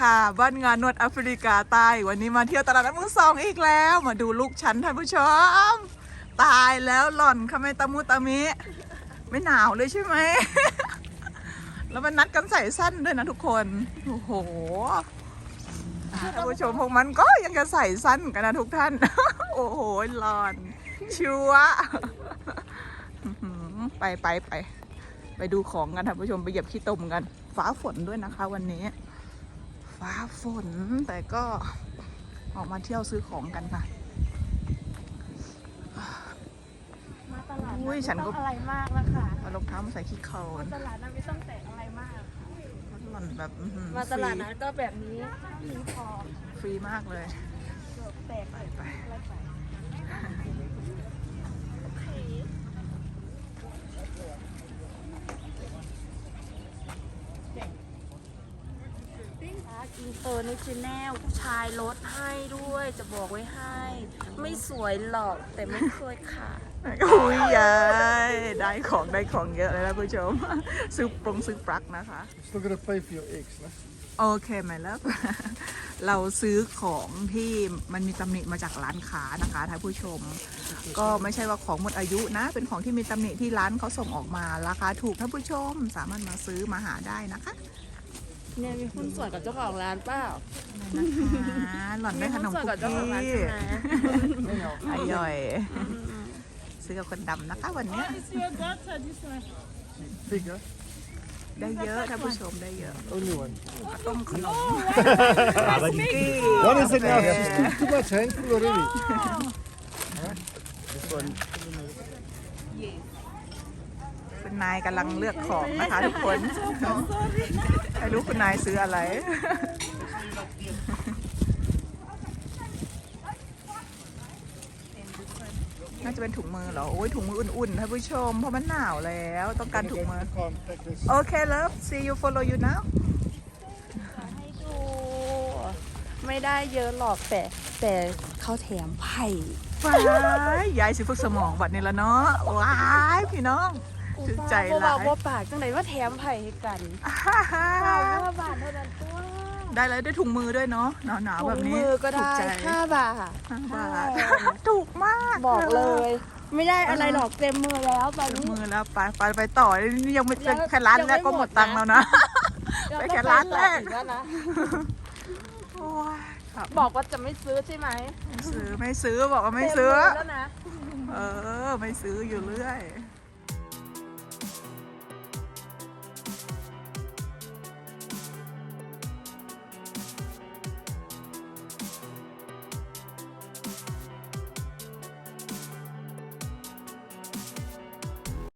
ค่ะ บ้านงานนวดแอฟริกาใต้ วันนี้มาเที่ยวตลาดนัดมือสองอีกแล้ว มาดูลูกฉันท่านผู้ชม ตายแล้วหล่อนขไม่ตะมุตะมิ ไม่หนาวเลยใช่ไหม แล้วมันนัดกันใส่สั้นด้วยนะทุกคน โอ้โหท่านผู้ชมพวกมันก็ยังจะใส่สั้นกันนะทุกท่าน โอ้โหหลอนชัวไปไปไป ไปดูของกันท่านผู้ชมไปเหยียบขี้ตมกัน ฟ้าฝนด้วยนะคะวันนี้ ฟ้าฝน แต่ก็ออกมาเที่ยวซื้อของกันค่ะ มาตลาดอุ้ยฉันก็ ไม่ต้องอะไรมากแล้วค่ะเอารองเท้ามาใส่ขี้โคลมานตลาดนั้นไม่ต้องแต่งอะไรมากค่ะมันหล่อนแบบอื้อหือมาตลาดนั้นก็แบบนี้มีพอฟรีมากเลย เกือบแตกไปไปอะไรไปร้าน อินเตอร์เนชั่นแนลผู้ชายลดให้ด้วยจะบอกไว้ให้ ไม่สวยหรอกแต่ไม่เคยขาด อุ้ยยายได้ของได้ของเยอะเลยนะผู้ชม ซื้อปรงซื้อปลั๊กนะคะ You're still gonna pay for your eggs, no? โอเคไหมแล้ว เราซื้อของที่มันมีตำหนิมาจากร้านค้านะคะท่านผู้ชม ก็ไม่ใช่ว่าของหมดอายุนะ เป็นของที่มีตำหนิที่ร้านเขาส่งออกมาราคาถูกท่านผู้ชมสามารถมาซื้อมาหาได้นะคะ เนี่ยมีหุ้นส่วนกับเจ้าของร้านเปล่า นะคะหล่อนได้ขนมหุ้คุกส่วนกับเจ้าของร้านกี้ใช่ไหมอร่อย ซื้อกับคนดำนะคะวันเนี้ย Big, huh? ได้เยอะท่านผู้ชมได้เยอะ Only one. ต้มขนม What is it now? She's too, too much handful already. This one. คุณนายกำลังเลือกของนะคะทุกคน ไม่รู้คุณนายซื้ออะไร น่าจะเป็นถุงมือเหรอ โอ้ยถุงมืออุ่นๆท่านผู้ชม เพราะมันหนาวแล้ว ต้องการถุงมือ Come, take this. โอเค love see you follow you now ให้ดู ไม่ได้เยอะหรอกแต่แต่เขาแถมไผ่ว้ายยายสิฝึกสมองบัดนี้แล้วเนาะว้ายพี่น้อง ถึงใจบ่ร้าว่ายบ่ปากจังไหนว่าแถมไผ่ให้กันห้าบาทเท่านั้นตัวได้เลยได้ถุงมือด้วยเนาะหนาวๆถุแบงบนี้มือก็ถูได้ใจห้าบาทห้าบาทถูกมากบอกเลย ไม่ได้อะไรหรอกเต็มมือแล้วตอนถึงนี้มือแล้วไปไปไปต่อนี่ยังไม่ยังแค่ร้านแรกยังไม่ก็หมดหมดนะตังค์แล้วนะไปแค่ร้านแรกแล้วนะโอ้ยครับบอกว่าจะไม่ซื้อใช่ไหมไม่ซื้อไม่ซื้อบอกว่าไม่ซื้อเต็มืแล้วนะเออ ไม่ซื้ออยู่เรื่อย